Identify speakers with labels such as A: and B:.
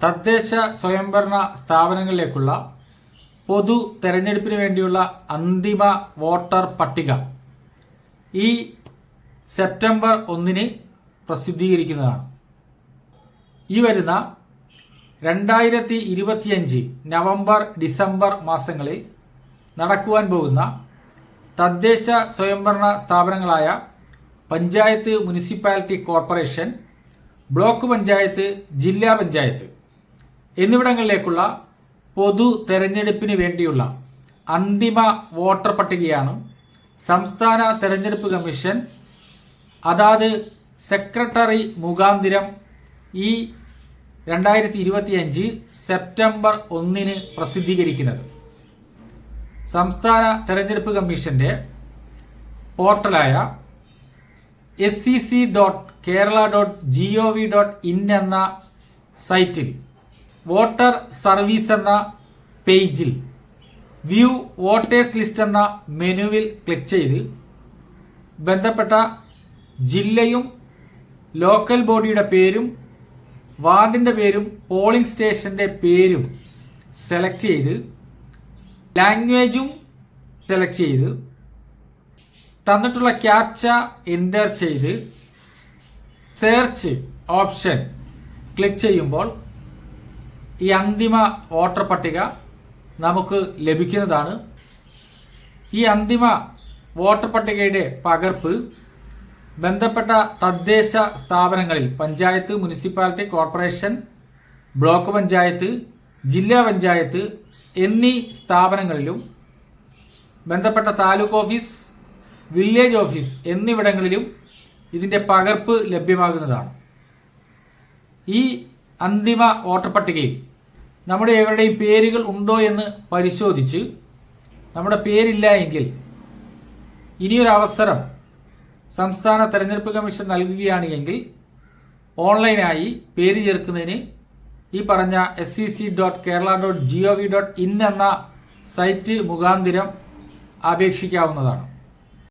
A: തദ്ദേശ സ്വയംഭരണ സ്ഥാപനങ്ങളിലേക്കുള്ള പൊതു തെരഞ്ഞെടുപ്പിന് വേണ്ടിയുള്ള അന്തിമ വോട്ടർ പട്ടിക ഈ സെപ്റ്റംബർ ഒന്നിന് പ്രസിദ്ധീകരിക്കുന്നതാണ്. ഈ വരുന്ന രണ്ടായിരത്തി ഇരുപത്തിയഞ്ച് നവംബർ ഡിസംബർ മാസങ്ങളിൽ നടക്കുവാൻ പോകുന്ന തദ്ദേശ സ്വയംഭരണ സ്ഥാപനങ്ങളായ panchayat municipality corporation block panchayat ജില്ലാ പഞ്ചായത്ത് എന്നിവിടങ്ങളിലേക്കുള്ള പൊതു തെരഞ്ഞെടുപ്പിന് വേണ്ടിയുള്ള അന്തിമ വോട്ടർ പട്ടികയാണ് സംസ്ഥാന തെരഞ്ഞെടുപ്പ് കമ്മീഷൻ. അതാത് സെക്രട്ടറി മുഖാന്തിരം ഈ രണ്ടായിരത്തി ഇരുപത്തിയഞ്ച് സെപ്റ്റംബർ ഒന്നിന് പ്രസിദ്ധീകരിക്കുന്നത്. സംസ്ഥാന തെരഞ്ഞെടുപ്പ് കമ്മീഷന്റെ പോർട്ടലായ S C C dot Kerala dot G O V dot in എന്ന സൈറ്റിൽ വോട്ടർ സർവീസ് എന്ന പേജിൽ വ്യൂ വോട്ടേഴ്സ് ലിസ്റ്റ് എന്ന മെനുവിൽ ക്ലിക്ക് ചെയ്ത് ബന്ധപ്പെട്ട ജില്ലയും ലോക്കൽ ബോഡിയുടെ പേരും വാർഡിന്റെ പേരും പോളിംഗ് സ്റ്റേഷന്റെ പേരും സെലക്ട് ചെയ്ത് ലാംഗ്വേജും സെലക്ട് ചെയ്ത് തന്നിട്ടുള്ള ക്യാപ്ച എന്റർ ചെയ്ത് സെർച്ച് ഓപ്ഷൻ ക്ലിക്ക് ചെയ്യുമ്പോൾ ഈ അന്തിമ വോട്ടർ പട്ടിക നമുക്ക് ലഭിക്കുന്നതാണ്. ഈ അന്തിമ വോട്ടർ പട്ടികയുടെ പകർപ്പ് ബന്ധപ്പെട്ട തദ്ദേശ സ്ഥാപനങ്ങളിൽ panchayat municipality corporation block panchayat ജില്ലാ പഞ്ചായത്ത് എന്നീ സ്ഥാപനങ്ങളിലും ബന്ധപ്പെട്ട താലൂക്ക് ഓഫീസ് വില്ലേജ് ഓഫീസ് എന്നിവിടങ്ങളിലും ഇതിന്റെ പകർപ്പ് ലഭ്യമാകുന്നതാണ്. ഈ അന്തിമ വോട്ടർ പട്ടികയിൽ നമ്മുടെ എവരുടെയും പേരുകൾ ഉണ്ടോ എന്ന് പരിശോധിച്ച് നമ്മുടെ പേരില്ല എങ്കിൽ ഇനിയൊരു അവസരം സംസ്ഥാന തെരഞ്ഞെടുപ്പ് കമ്മീഷൻ നൽകുകയാണ് എങ്കിൽ ഓൺലൈനായി പേര് ചേർക്കുന്നതിന് ഈ പറഞ്ഞ S C C dot Kerala dot G O V dot in എന്ന സൈറ്റ് മുഖാന്തിരം അപേക്ഷിക്കാവുന്നതാണ്.